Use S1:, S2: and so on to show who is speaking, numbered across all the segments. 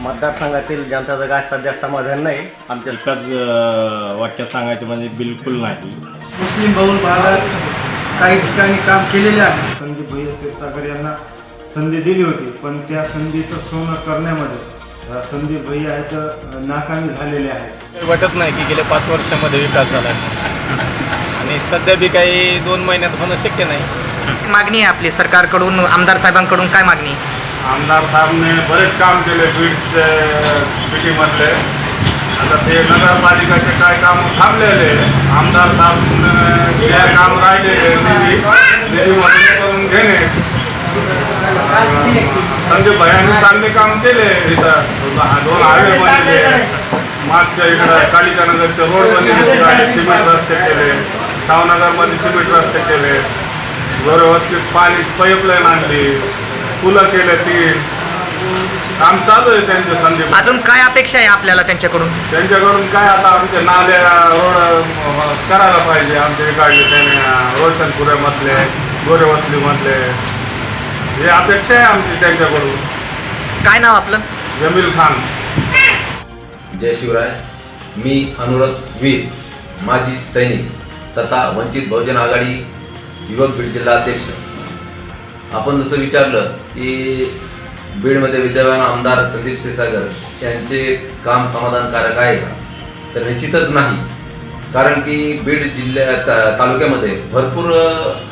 S1: मतदारसंघातील जनताचं काय सध्या समाधान नाही. आमच्या
S2: एकाच अं, वाक्यात सांगायचं म्हणजे बिलकुल नाही.
S3: मुस्लिम बहुल भागात काही ठिकाणी काम केलेले आहे. संदीप भैया क्षीरसागर यांना संधी दिली होती पण त्या संधीचं सोनं करण्यामध्ये संदीप भैया आहेत नाकामी झालेले आहेत.
S4: वाटत नाही की गेल्या पाच वर्षामध्ये विकास झाला आणि सध्या बी काही दोन महिन्यात होणं शक्य नाही.
S5: मागणी आहे आपली सरकारकडून आमदार साहेबांकडून काय मागणी आहे?
S6: आमदार साहेबने बरेच काम केले बीड सिटीमधले. आता ते नगरपालिकाचे काय काम थांबलेले. आमदार साहेब जे काम राहिलेले निधीमध्ये करून घेणे. संदीप भयाने चांगले काम केले इथं. दोन हायवे बनले. मागच्या इकडं कालिका नगरचे रोड बनले. सिमेंट रस्ते केले. शावनगरमध्ये सिमेंट रस्ते केले. व्यवस्थित पाणी पाईपलाईन आणली. पुलं केले तीन काम चालू आहे त्यांचे संदीप.
S5: अजून काय अपेक्षा आहे आपल्याला त्यांच्याकडून?
S6: त्यांच्याकडून काय आता आमचे नाले रोड करायला पाहिजे आमचे इकडले त्याने रोशनपुऱ्यामधले गोरेवसलीमधले हे अपेक्षा आहे आमची त्यांच्याकडून.
S5: काय नाव आपलं?
S6: जमील खान.
S7: जय शिवराय. मी अनुरग वीर माजी सैनिक तथा वंचित बहुजन आघाडी युवक बीड जिल्हा अध्यक्ष. आपण जसं विचारलं की बीडमध्ये विद्यमान आमदार संदीप क्षीरसागर यांचे काम समाधानकारक आहे का? तर निश्चितच नाही. कारण की बीड जिल्ह्या तालुक्यामध्ये भरपूर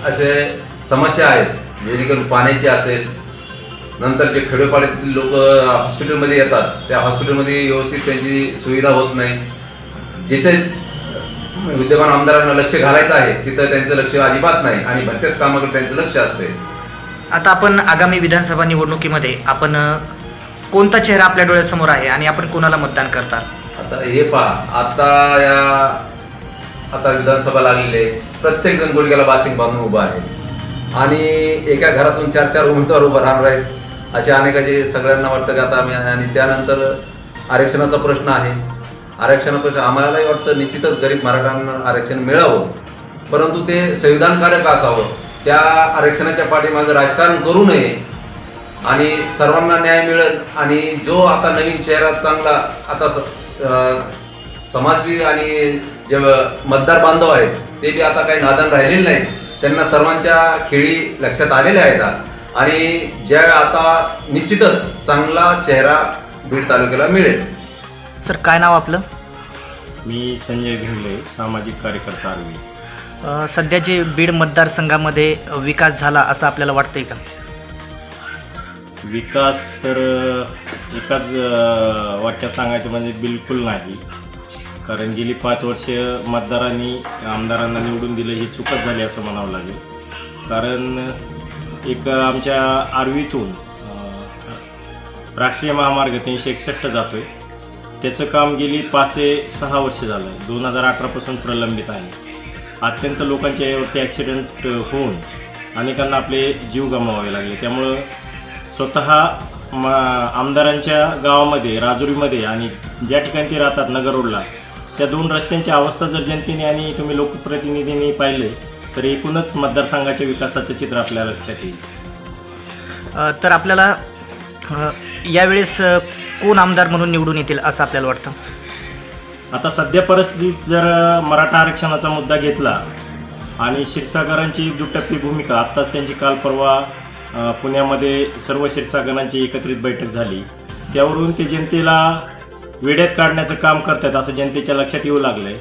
S7: असे समस्या आहेत. जेणेकरून पाण्याची असेल नंतर जे खेडोपाड्यातील लोक हॉस्पिटलमध्ये येतात त्या हॉस्पिटलमध्ये व्यवस्थित त्यांची सुविधा होत नाही. जिथे विद्यमान आमदारांना लक्ष घालायचं आहे तिथं त्यांचं लक्ष अजिबात नाही आणि भलत्याच कामाकडे त्यांचं लक्ष असते
S5: आता आपण आगामी विधानसभा निवडणुकीमध्ये आपण कोणता चेहरा आपल्या डोळ्यासमोर आहे आणि आपण कोणाला मतदान करता?
S7: आता हे पहा आता या आता विधानसभा लागलेली आहे. प्रत्येक जण गुडघ्याला बाशिंग बांधून उभा आहे. आणि एका घरातून चार चार उमेदवार उभं राहणार आहेत. असे अनेकाचे सगळ्यांना वाटतं की आता आम्ही आणि त्यानंतर आरक्षणाचा प्रश्न आहे. आरक्षणापेक्षा आम्हालाही वाटतं निश्चितच गरीब मराठ्यांना आरक्षण मिळावं. परंतु ते संविधानकारक असावं? त्या आरक्षणाच्या पाठीमागे राजकारण करू नये आणि सर्वांना न्याय मिळेल आणि जो आता नवीन चेहरा चांगला आता स- अं, समाजबी आणि जे मतदार बांधव आहेत ते बी आता काही नादान राहिलेले नाहीत. त्यांना सर्वांच्या खेळी लक्षात आलेल्या आहेत. आणि ज्या आता निश्चितच चांगला चेहरा बीड तालुक्याला मिळेल.
S5: सर काय नाव आपलं?
S2: मी संजय भिंगले सामाजिक कार्यकर्ता आर्मी
S5: सध्या जे बीड मतदारसंघामध्ये विकास झाला असं आपल्याला वाटतंय का?
S2: विकास तर एकाच वाक्यात सांगायचं म्हणजे बिलकुल नाही. कारण गेली पाच वर्ष मतदारांनी आमदारांना निवडून दिलं ही चुकच झाली असं म्हणावं लागेल. कारण एक आमच्या आर्वीतून राष्ट्रीय महामार्ग तीनशे एकसष्ट जातो आहे त्याचं काम गेली पाच ते सहा वर्ष झालं आहे दोन हजार अठरापासून प्रलंबित आहे. अत्यंत लोकांच्या यावरती ॲक्सिडेंट होऊन अनेकांना आपले जीव गमावावे लागले. त्यामुळं स्वतः म आमदारांच्या गावामध्ये राजुरीमध्ये आणि ज्या ठिकाणी ते राहतात नगर रोडला त्या दोन रस्त्यांची अवस्था जर जनतेने आणि तुम्ही लोकप्रतिनिधींनी पाहिले तर एकूणच मतदारसंघाच्या विकासाचं चित्र आपल्या लक्षात येईल.
S5: तर आपल्याला यावेळेस कोण आमदार म्हणून निवडून येतील असं आपल्याला वाटतं?
S2: आता सध्या परिस्थितीत जर मराठा आरक्षणाचा मुद्दा घेतला आणि क्षीरसागरांची दुटप्पी भूमिका आत्ताच त्यांची काल परवा पुण्यामध्ये सर्व क्षीरसागरांची एकत्रित बैठक झाली. त्यावरून ते जनतेला वेड्यात काढण्याचं काम करतात असं जनतेच्या लक्षात येऊ लागलं आहे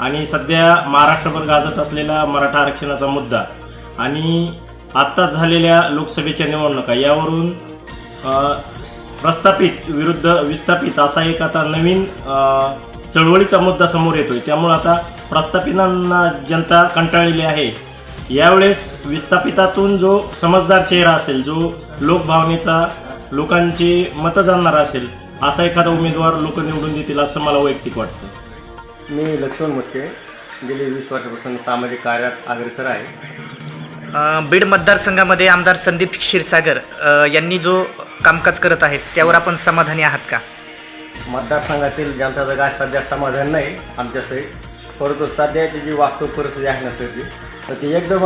S2: आणि सध्या महाराष्ट्रभर गाजत असलेला मराठा आरक्षणाचा मुद्दा आणि आत्ताच झालेल्या लोकसभेच्या निवडणुका यावरून प्रस्थापित विरुद्ध विस्थापित असा एक आता नवीन चळवळीचा मुद्दा समोर येतोय. त्यामुळे आता प्रस्थापितांना जनता कंटाळलेली आहे. यावेळेस विस्थापितातून जो समजदार चेहरा असेल जो लोकभावनेचा लोकांची मतं जाणणारा असेल असा एखादा उमेदवार लोक निवडून देतील असं मला वैयक्तिक वाटतं.
S1: मी लक्ष्मण मस्के गेली वीस वर्षापासून सामाजिक कार्यात अग्रेसर आहे.
S5: बीड मतदारसंघामध्ये आमदार संदीप क्षीरसागर यांनी जो कामकाज करत आहेत त्यावर आपण समाधानी आहात का?
S1: मतदारसंघातील जनता काय सध्या समाधान नाही आमच्या सहित परंतु सध्याची जी वास्तव परिस्थिती आहे ना सरची तर ती एकदम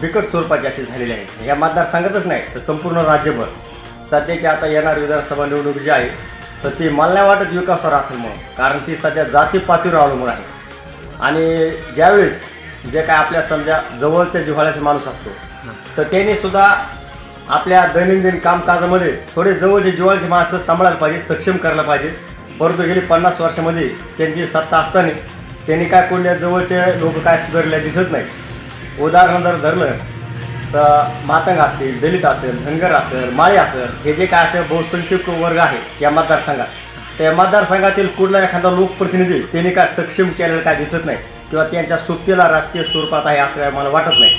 S1: बिकट स्वरूपाची अशी झालेली आहे. या मतदारसंघातच नाही तर संपूर्ण राज्यभर. सध्याची आता येणार विधानसभा निवडणूक जी आहे तर ती मला नाही वाटत विकासावर असेल म्हणून. कारण ती सध्या जाती पातळीवर अवलंबून आहे. आणि ज्यावेळेस जे काय आपल्या समजा जवळच्या जिव्हाळ्याचा माणूस असतो तर त्यांनी सुद्धा आपल्या दैनंदिन कामकाजामध्ये थोडे जवळचे जिव्हाळ्याची माणसं सांभाळायला पाहिजे सक्षम करायला पाहिजे. परंतु गेली पन्नास वर्षामध्ये त्यांची सत्ता असताना त्यांनी काय कोणत्या जवळचे लोक काय सुधारले दिसत नाही. उदाहरण जर धरलं तर मातंग असतील दलित असेल धनगर असेल माळी असेल हे जे काय असेल बहुसंख्यक वर्ग आहे या मतदारसंघात त्या मतदारसंघातील कुठला एखादा लोकप्रतिनिधी त्यांनी काय सक्षम केलेलं काय दिसत नाही किंवा त्यांच्या सुप्तीला राजकीय स्वरूपात आहे असं काय मला वाटत नाही.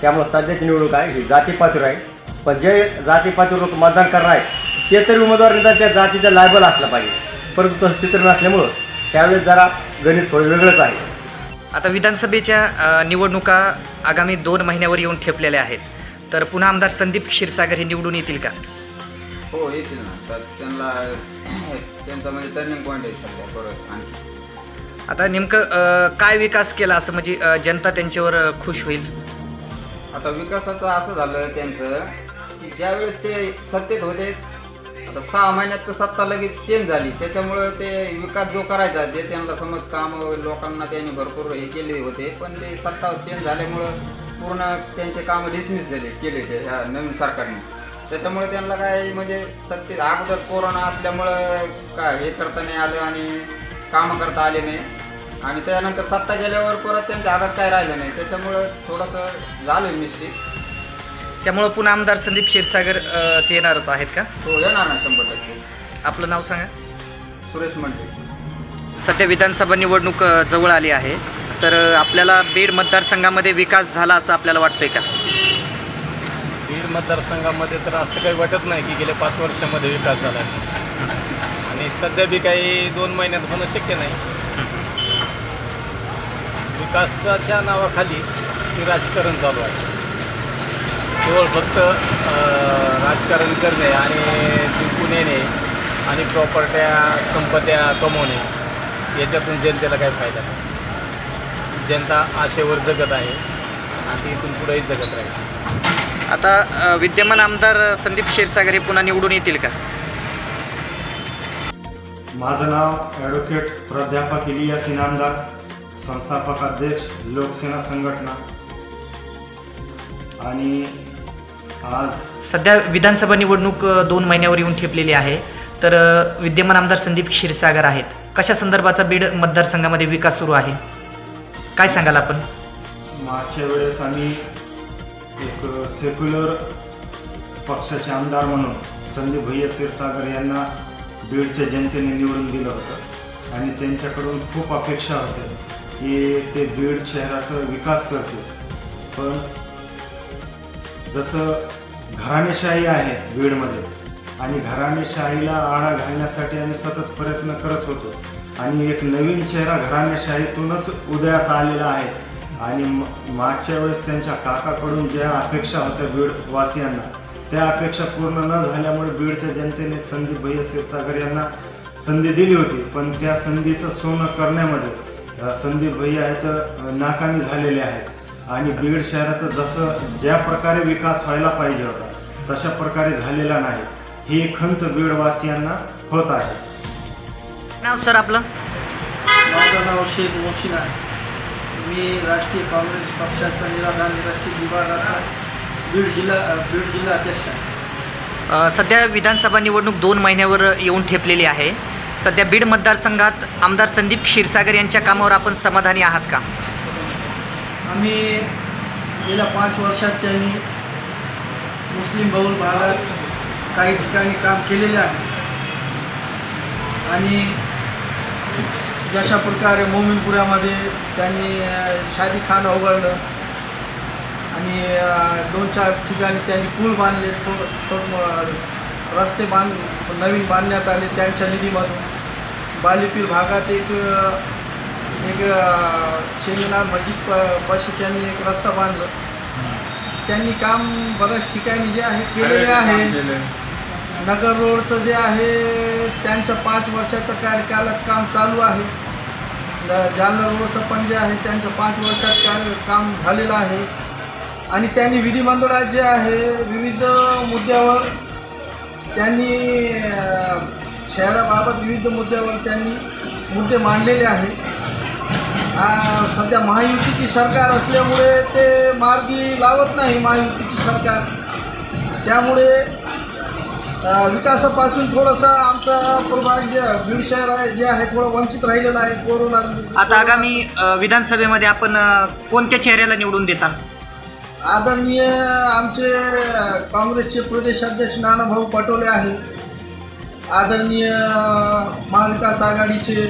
S1: त्यामुळे सध्याची निवडणूक आहे ही जातीपातीवर आहे. पण जे जातीपातीवर लोक मतदान करणार आहेत ते तरी उमेदवार निदान त्या जातीच्या लायबल असला पाहिजे. परंतु तसं चित्र नसल्यामुळं त्यावेळेस जरा गणित थोडं वेगळंच आहे.
S5: आता विधानसभेच्या निवडणुका आगामी दोन महिन्यावर येऊन ठेपलेल्या आहेत. तर पुन्हा आमदार संदीप क्षीरसागर हे निवडून येतील का?
S8: हो येतील ना. तर त्यांना त्यांचा म्हणजे टर्निंग पॉईंट आहे सध्या आणखी
S5: आता नेमकं काय विकास केला असं म्हणजे जनता त्यांच्यावर खुश होईल?
S8: आता विकासाचं असं झालं त्यांचं ज्यावेळेस ते सत्तेत होते आता सहा महिन्यात तर सत्ता लगेच चेंज झाली. त्याच्यामुळं ते विकास जो करायचा जे त्यांना समज काम लोकांना त्यांनी भरपूर हे केले होते पण ते सत्ता चेंज झाल्यामुळं पूर्ण त्यांचे कामं डिसमिस झाले केले ते ह्या नवीन सरकारने. त्याच्यामुळे त्यांना काय म्हणजे सत्तेत अगोदर कोरोना असल्यामुळं काय हे करता नाही आलं आणि कामं करता आले नाही. आणि त्यानंतर सत्ता गेल्यावर परत त्यांच्या हातात काय राहिलं नाही. त्याच्यामुळं थोडंसं झालं मिस्टेक
S5: त्यामुळं पुन्हा आमदार संदीप क्षीरसागर अ, चे येणारच आहेत का?
S8: तो येणार ना शंभर टक्के.
S5: आपलं नाव सांगा.
S8: सुरेश म्हणते
S5: सध्या विधानसभा निवडणूक अ, जवळ आली आहे. तर अ, आपल्याला बीड मतदारसंघामध्ये विकास झाला असं आपल्याला वाटतंय का?
S4: बीड मतदारसंघामध्ये तर असं काही वाटत नाही की गेल्या पाच वर्षामध्ये विकास झाला. आहे आणि सध्या बी काही दोन महिन्यात होणं शक्य नाही. विकासाच्या नावाखाली ते राजकारण चालू आहे. केवळ फक्त राजकारण करणे आणि जिंकून येणे आणि प्रॉपर्ट्या संपत्त्या कमवणे याच्यातून जनतेला काही फायदा नाही. जनता आशेवर जगत आहे आणि ती इथून पुढेही जगत राहील.
S5: आता विद्यमान आमदार संदीप क्षीरसागर हे पुन्हा निवडून येतील का?
S3: माझं नाव ॲडव्होकेट प्राध्यापक इलियास इनामदार संस्थापक अध्यक्ष लोकसेना संघटना. आणि
S5: सध्या विधानसभा निवडणूक दोन महिन्यावर येऊन ठेपलेली आहे. तर विद्यमान आमदार संदीप क्षीरसागर आहेत. कशा संदर्भाचा बीड मतदारसंघामध्ये विकास सुरू आहे? काय सांगाल आपण?
S3: मागच्या वेळेस आम्ही एक सेक्युलर पक्षाचे आमदार म्हणून संदीप भैया क्षीरसागर यांना बीडच्या जनतेने निवडून दिलं होतं. आणि त्यांच्याकडून खूप अपेक्षा होत्या की ते बीड शहराचा विकास करतील. पण जसं घराणेशाही आहे बीडमध्ये आणि घराणेशाहीला आळा घालण्यासाठी आम्ही सतत प्रयत्न करत होतो. आणि एक नवीन चेहरा घराणेशाहीतूनच उदयास आलेला आहे. आणि मागच्या वेळेस त्यांच्या काकाकडून ज्या अपेक्षा होत्या बीडवासियांना त्या अपेक्षा पूर्ण न झाल्यामुळे बीडच्या जनतेने संदीप भैया क्षीरसागर यांना संधी दिली होती. पण त्या संधीचं सोनं करण्यामध्ये संदीप भैया हे तर नाकामी झालेले आहेत. आणि बीड शहराचं जसं ज्या प्रकारे विकास व्हायला पाहिजे होता तशा प्रकारे झालेला नाही. ही खंत बीडवासियांना होत आहे.
S5: नाव सर आपलं?
S9: माझं नाव शेख मोशीन आहे. मी राष्ट्रीय काँग्रेस पक्षाचा निराधार निराश्रित विभागाचा बीड जिल्हा बीड जिल्हा अध्यक्ष आहे.
S5: अ, सध्या विधानसभा निवडणूक दोन महिन्यावर येऊन ठेपलेली आहे. सध्या बीड मतदारसंघात आमदार संदीप क्षीरसागर यांच्या कामावर आपण समाधानी आहात का?
S9: आम्ही गेल्या पाच वर्षात त्यांनी मुस्लिम बहुल भागात काही ठिकाणी काम केलेले आहे. आणि जशा प्रकारे मोमीनपुऱ्यामध्ये त्यांनी शादी खान उघडलं आणि दोन चार ठिकाणी त्यांनी पूल बांधले थो थो- रस्ते बांध नवीन बांधण्यात आले त्यांच्या निधीमधून. बालेपीर भागात एक एक अ, शेंगनार मस्जिद प पाशी त्यांनी एक रस्ता बांधलं. त्यांनी काम बऱ्याच ठिकाणी जे आहे केलेले आहे. नगर रोडचं जे आहे त्यांचं पाच वर्षाचं कार्यकालात काम चालू आहे. जालना रोडचं पण जे आहे त्यांचं पाच वर्षात कार्य काम झालेलं आहे. आणि त्यांनी विधिमंडळात जे आहे विविध मुद्द्यावर त्यांनी शहराबाबत विविध मुद्द्यावर त्यांनी मुद्दे मांडलेले आहेत. सध्या महायुतीची सरकार असल्यामुळे ते मार्गी लावत नाही महायुतीची सरकार. त्यामुळे विकासापासून थोडंसं आमचं प्रभाग जे बीड शहर आहे जे आहे थोडं वंचित राहिलेलं आहे कोरोना
S5: आता आगामी विधानसभेमध्ये आपण कोणत्या चेहऱ्याला निवडून देता?
S9: आदरणीय आमचे काँग्रेसचे प्रदेशाध्यक्ष नानाभाऊ पटोले आहे आदरणीय महाविकास आघाडीचे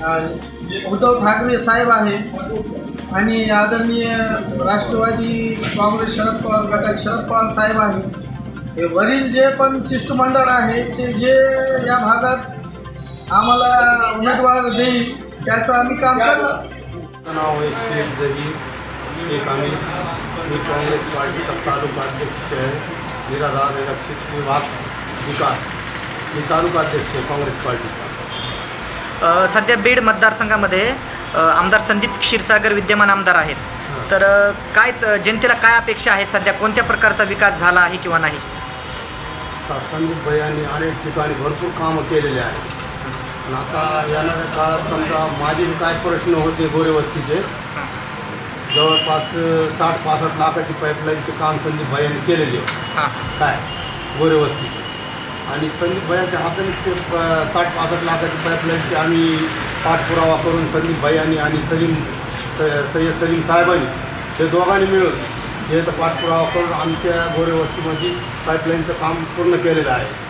S9: उद्धव ठाकरे साहेब आहे. आणि आदरणीय राष्ट्रवादी काँग्रेस शरद पवार गटाचे शरद पवार साहेब आहे. हे वरील जे पण शिष्टमंडळ आहे ते जे या भागात आम्हाला उमेदवार देईल त्याचं आम्ही काम करणार.
S10: नाव आहे शेख जही शेख आम्ही मी काँग्रेस पार्टीचा तालुका अध्यक्ष आहे. निराधार निरक्षित विभाग विकास. मी तालुकाध्यक्ष आहे काँग्रेस पार्टीचा.
S5: सध्या बीड मतदारसंघामध्ये आमदार संदीप क्षीरसागर विद्यमान आमदार आहेत. तर काय जनतेला काय अपेक्षा आहेत? सध्या कोणत्या प्रकारचा विकास झाला आहे किंवा नाही?
S10: संदीप भैयांनी अनेक ठिकाणी भरपूर कामं केलेले आहेत. आता येणाऱ्या काळात समजा माझे काय प्रश्न होते गोरेवस्तीचे जवळपास साठ पासष्ट लाखाची पाईपलाईनचे काम संदीप भैयांनी केलेले आहे.
S5: हां.
S10: काय? गोरेवस्तीचे. आणि संदीप भैयाच्या हाताने ते प- साठ पासष्ट लाखाची पाईपलाईनचे आम्ही पाठपुरावा करून संदीप भैयानी आणि सलीम स- सय्यद सलीम साहेबांनी हे दोघांनी मिळून हे तर पाठपुरावा करून आमच्या गोरेवस्तीमध्ये पाईपलाईनचं काम पूर्ण केलेलं आहे.